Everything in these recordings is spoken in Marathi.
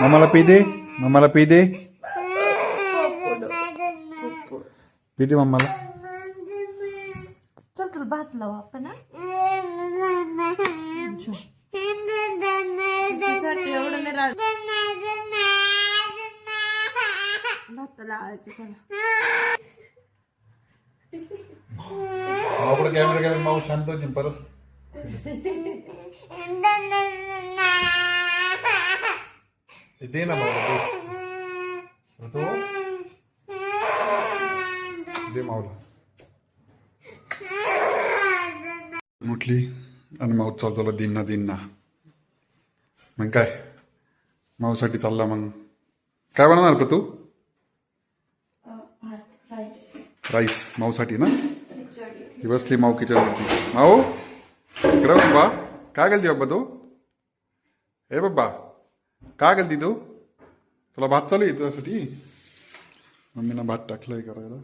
मम्माला पी दे मम्माला पी दे. पी दे मम्माला चल तुला भात लावू आपण एवढं नाही लाड भात लावायचं चला. माऊकडे कॅमेरा कॅमेरा माऊ शांत होती परत. ते दे ना माऊला दे. तो दे माऊला. उठली आणि माऊ चालू झाला दिन्ना दिन्ना मग काय? माऊसाठी चालला मग. काय बनवणार का तू? राईस. माऊसाठी ना? ही बसली माऊ किचनवरती. माऊ इकडे बाबा. काय गेलती बाबा तू? हे बाबा काय गेलती तू? तुला भात चालू आहे तुझ्यासाठी? मम्मीनं भात टाकलंय करायला.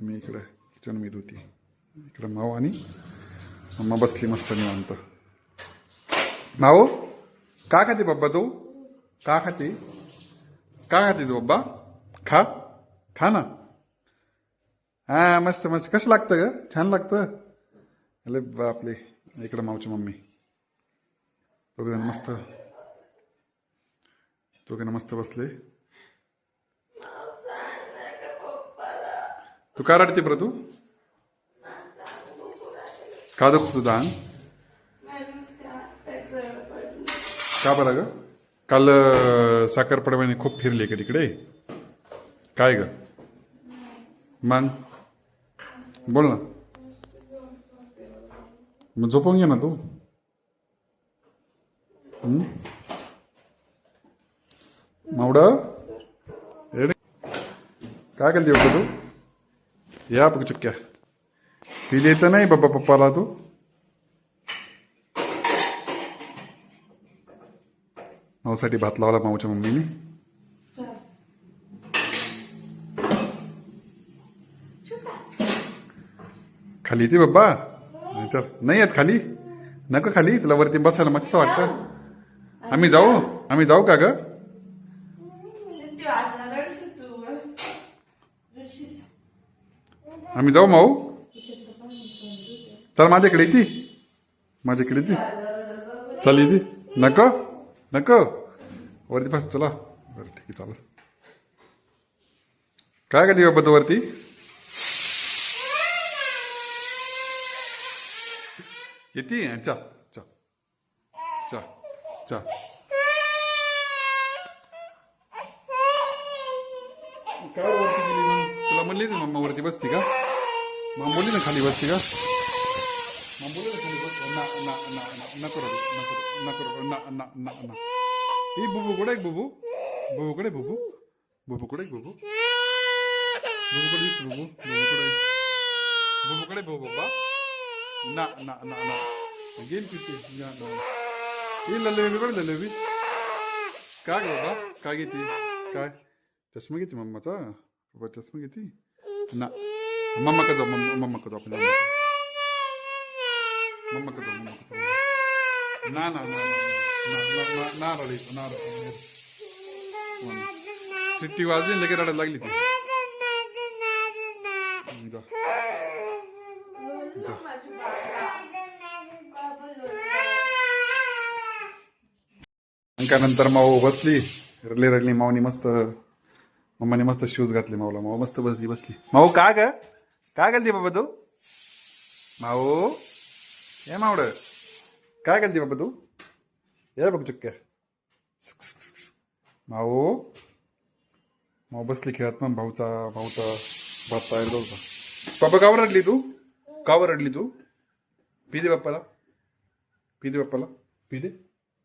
मी इकडे किचन मीत होती. इकडे माऊ आणि मम्मा बसली मस्त निवांत. माऊ का खाते बाबा तू? का खाते? का खाते तू बाबा खा. खा ना. हा मस्त मस्त. कसं लागतं ग? छान लागतं? अरे बापले. इकडं मावची मम्मी. तो जण मस्त. तो का मस्त बसले? तू का रडते बरं तू? का दुखत तुझं अंग? का बरं ग? काल साखरपडव्याने साखरपड्याने खूप फिरले का तिकडे? काय ग? मग? बोल ना. मग झोपून घे ना तू. मावड? रेडी काय केली होतं तू? या बघ चुक्या पिले तर नाही बाबा पप्पाला तू? माऊसाठी भात लावला माऊच्या मम्मीने. खाली येते बाबा चल नाही आहेत खाली? नको खाली तुला वरती बसायला मस्त वाटतं. आम्ही जाऊ? आम्ही जाऊ का ग? आम्ही जाऊ माऊ. चल माझ्याकडे येते माझ्याकडे येते चल येते नको नको. वरती बस चला. बरं ठीक आहे चालेल. काय करते बाबा तू वरती? येते? चा चा. चा चा. काय वरती गेली? म्हणली ना मम्मा वरती बसती का? मग बोलली ना खाली बसती का? मग बोलली ना खाली बस ना ना ना ना नको रडू नको नको रडू, ना ना ना ना. ही बुबू कुठे बुबू? बुबू कुठे बुबू? बुबू कुठे बुबू? बुबू कुठे बुबू? बुबू कुठे बुबू कुठे बुबू बाबा ना ना ना ना. गेल किती ना ना ही ललवी कुठे ललवी काय ग बाबा काय घेते? काय? चष्मा घेते मम्माचा? बाबा चष्मा घेते ना मम्मा का जाऊ मम्मा मम्मा का जाऊ आपण मम्मा का जाऊ मम्मा का जाऊ ना ना ना ना ना ना ना रडायचं वाजली लगे रडायला लागली ती जा जा नंतर माऊ बसली रडली रडली माऊनी मस्त मम्माने मस्त शूज घातले माऊला माऊ मस्त बसली बसली माऊ का ग काय घालते बाबा तू माऊ ये मावड काय घालते बाबा तू ये बघ चुक्क्या माऊ माऊ बसली खेळत मग भाऊचा भाऊचा भात तयार होता बाबा कावर रडली तू कावर रडली तू पी दे बाप्पाला पी दे बाप्पाला पी दे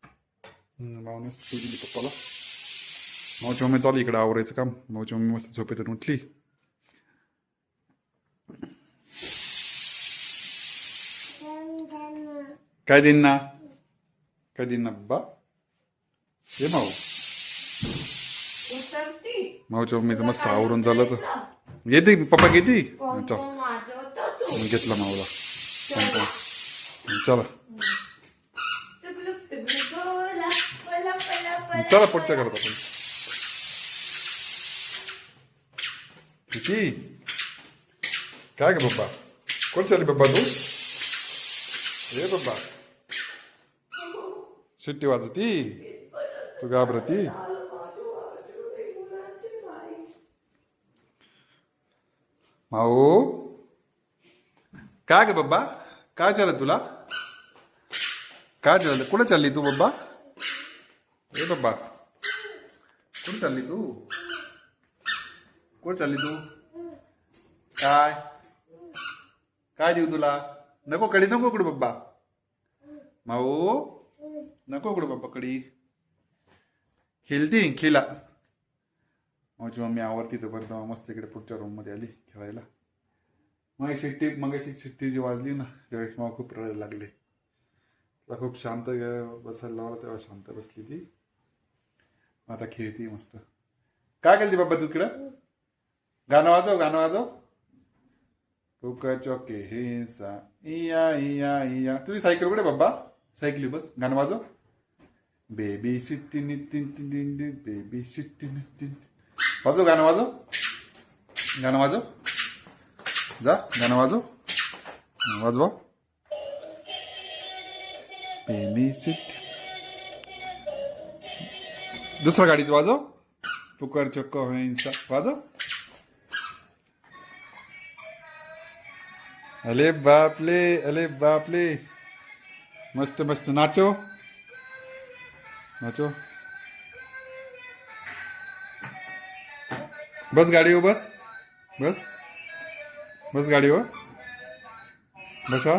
हम्म, माऊने पी दिली पप्पाला माऊची मम्मी चालू इकडे आवरायचं काम. माऊची मम्मी मस्त झोपेतून उठली. काय देईन ना काय देईन ना बाबा हे माऊ माऊच्या मम्मीचं मस्त आवरून झालं तर. येते पप्पा घेते चल. मी घेतला माऊला चला. चला. पुढच्या करत आपण. किती काय ग बाबा कोण चालली बाबा तू ए बाबा शिट्टी वाजती तू घाबरती माऊ काय ग बाबा काय चालत तुला काय चाललं कुठं चालली तू बाबा ए बाबा कुठं चालली तू कोण चालली तू? काय? काय देऊ तुला? नको कडी नको कडू बाबा माऊ नको कडू बाबा कडी. खेळती खेळा माझी मम्मी आवडती तर बरं मस्त इकडे पुढच्या रूममध्ये आली खेळायला. मग शिट्टी मग शिट्टी जी वाजली ना त्यावेळेस मला खूप रडायला लागले. तिला खूप शांत बसायला लावला तेव्हा शांत बसली ती. मग आता खेळती मस्त. काय केली बाबा तू इकडं? गाणं वाजव गाणं वाजव. फुका चौके हे सा इया इया इया. तुझी सायकल कुठे बाबा? सायकली बस. गाणं वाजव. बेबी शिट्टी नितीन तिन बेबी शिट्टी नितीन वाजव गाणं वाजव. गाणं वाजव. जा गाणं वाजव. वाजवा. बेबी शिट्टी दुसरा गाडीत वाजव. तुकर चक्क हिंसा. वाजव. अले बापले अले बापले. मस्त मस्त. नाचो. नाचो. बस गाडी हो बस. बस. बस गाडी हो. बसा.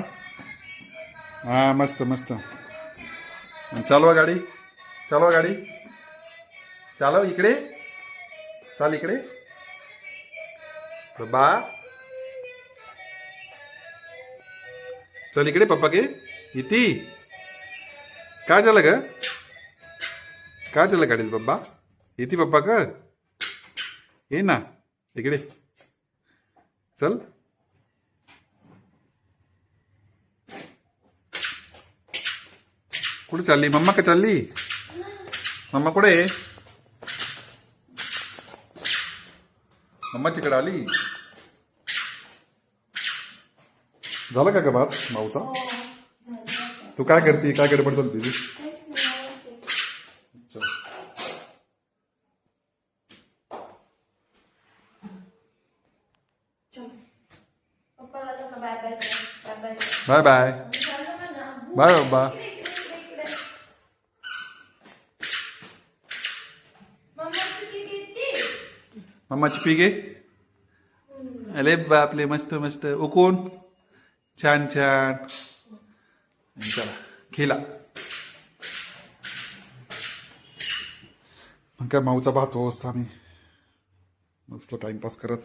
हा मस्त मस्त. चालवा गाडी. चालवा गाडी. चालव इकडे. चाल इकडे. बा चल इकडे पप्पा के इती. काय झालं ग? काय झालं गाडील पप्पा? येते पप्पा का ये ना इकडे. चल. कुठे चालली? मम्मा का चालली? मम्मा कुठे? आहे? मम्माची कडे आली. झालं का ग भात माऊचा? तू काय करते? काय गडबड चालते तुझी बाय बाय. बाय बाबा. मम्माची पी घे अरे बापले मस्त मस्त. उकून? छान छान. चला. खेळा मग काय माऊचा पाहतो असतो आम्ही. मस्त टाइमपास करत.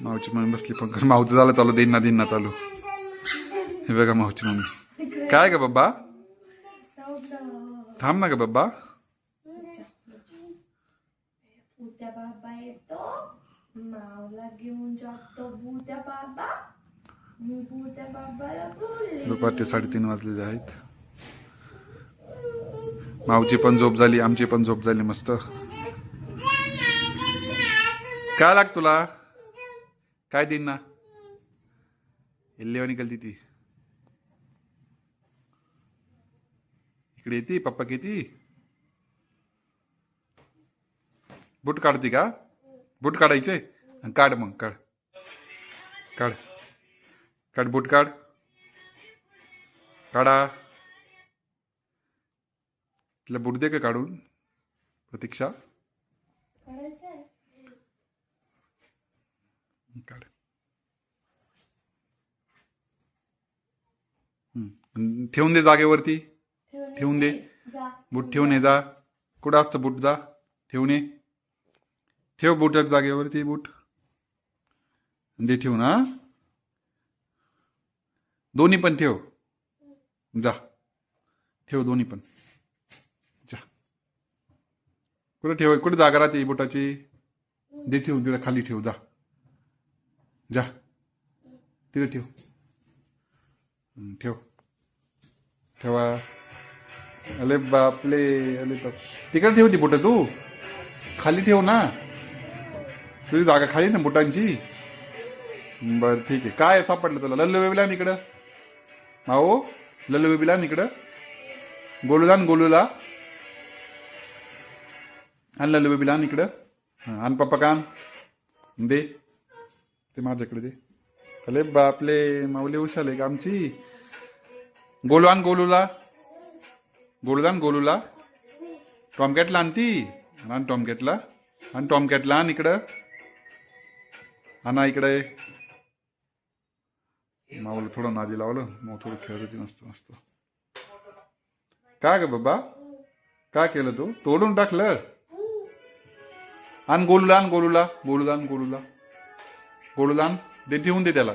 माऊची मम्मी बसली पण. माऊचं झालं चालू देईन ना देईन ना चालू. हे बघा माऊची मम्मी. काय ग बाबा? थांब ना ग बाबा. भूत्या बाबा येतो. मावला घेऊन जातो. भूत्या बाबा मी भूत्या बाबाला बोलले दुपारचे साडेतीन वाजलेले आहेत. माऊची पण झोप झाली आमची पण झोप झाली मस्त. काय लाग तुला? काय देईन ना? इल्लेवानी निकलती ती. इकडे येते पप्पा किती? बूट काढते का? बूट काढायचे? काढ मग काढ. काढ. काढ बूट काढ. काढा. तिला बूट दे का काढून? प्रतीक्षा. काढ. ठेवून दे जागेवरती. ठेवून दे. बूट ठेवून ये जा. कुठं असतं बूट जा. ठेवून ये. ठेव बूट जागेवरती बूट दे ठेवून हा. दोन्ही पण ठेव. जा. ठेव दोन्ही पण. जा. कुठं ठेव? कुठं जागा राहते बोटाची? दे ठेव तिला खाली ठेव. जा. जा. तिला ठेव. ठेव. ठेवा. अरे बापले अरे बाप. तिकडे ठेवती बोट तू. खाली ठेव ना. तुझी जागा खाली ना बोटांची? बर ठीक आहे. काय सापडलं तुला? लल्ल बेबीला इकडं? हो लल्लू बेबीला इकडं. गोलूला आणि गोलूला. आण लल्लू बेबीला इकडं. हं, आण पप्पा कान. दे. ते माझ्याकडे दे. अरे बापले माऊली उशाले का आमची? गोलू आण गोलूला. गोलूला आण गोलूला. टॉमकॅटला आण ती. आण टॉमकॅटला. आणि टॉमकॅटला आण इकडं. आणा इकडे. माऊला थोडं नादी लावलं मग थोडं खेळत नसतो नसतो काय ग बाबा? काय केलं तू? तोडून टाकलं? आण गोलूला आण गोलूला. गोलूला आण गोलूला. गोलूला आण. दे ठेवून दे त्याला.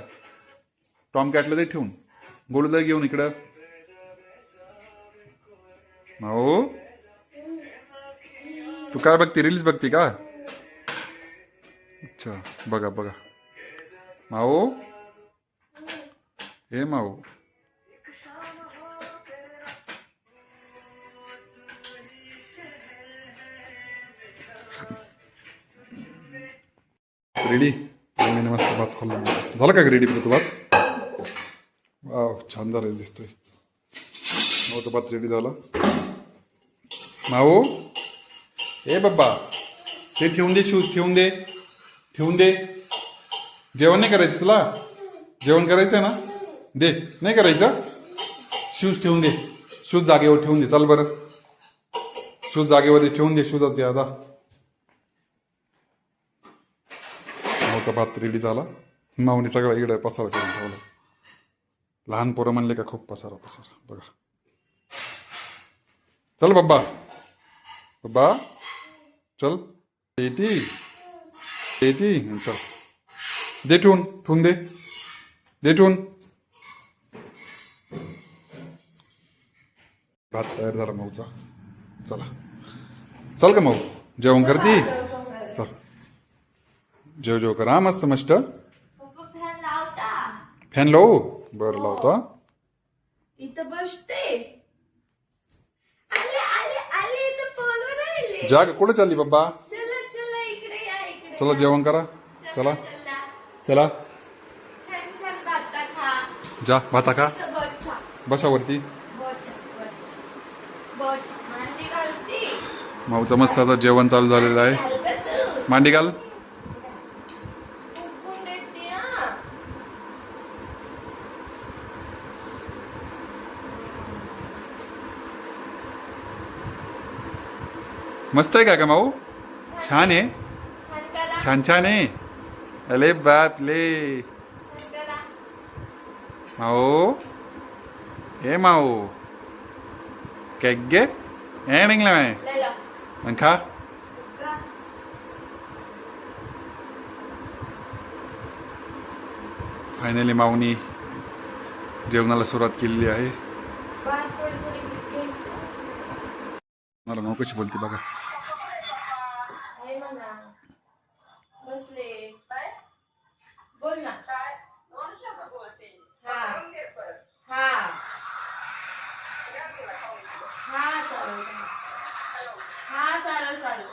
टॉम कॅटला दे ठेवून. गोलूला घेऊन इकडं. माऊ तू काय बघते? रील्स बघते का? अच्छा बघा बघा. माऊ हे माऊ रेडी नमस्ते बात भात खाल्ला झालं का रेडी तू भात वा छान झालं दिसतोय माऊचा भात रेडी झाला माऊ ए बाबा ते ठेवून दे शूज ठेवून दे ठेवून दे जेवण नाही करायचं तुला जेवण करायचं आहे ना दे. नाही करायचं? शूज ठेवून दे. शूज जागेवर ठेवून दे. चल बरं. शूज जागेवर ठेवून दे शूजाचे आता. मावचा भात रेडी झाला. माऊने सगळा इकडे पसारा करून ठेवला. लहान पोरं म्हणले का खूप पसारा पसारा. बघा. चल बाबा बाबा चल. येती येती चल. दे ठेवून. ठेवून दे. दे ठेवून. भात तयार झाला माऊचा. चला. चल का माऊ? जेवण करती? चल. जेव जेव करा. मस्त मस्त. फॅन लावता. लावू? बरं लावतो हा. इथं बसते. आले आले आले इथं बोलू राहिले. जा का कुठे चालली बाबा चला चला इकडे या इकडे चला जेवण करा. चला. चला छान भाता खा जा भाता का इथं बच्चा बसावरती. बच्चा बच्चा मस्त आता जेवण चालू झालेलं आहे. मांडी घाल. मस्त आहे का का माऊ? छान आहे. छान छान आहे. अले बाप ले छान माऊ. ఏమావు కెగ్గే? ఏడింగ్లమే ఇంకా फायनली माऊनी जेवणाला सुरुवात केलेली आहे मला माऊ कशी बोलते बघा बोल ना हा चालेल हा चालेल चालेल.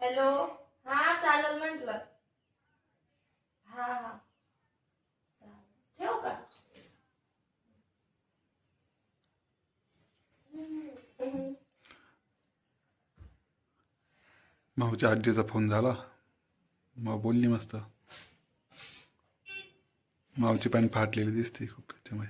हॅलो हा चालेल म्हटलं. हा हा. चालेल ठेवू का? भाऊच्या माऊच्या आजीचा फोन झाला. मग बोलली मस्त. मावची पण फाटलेली दिसते खूप त्याच्यामुळे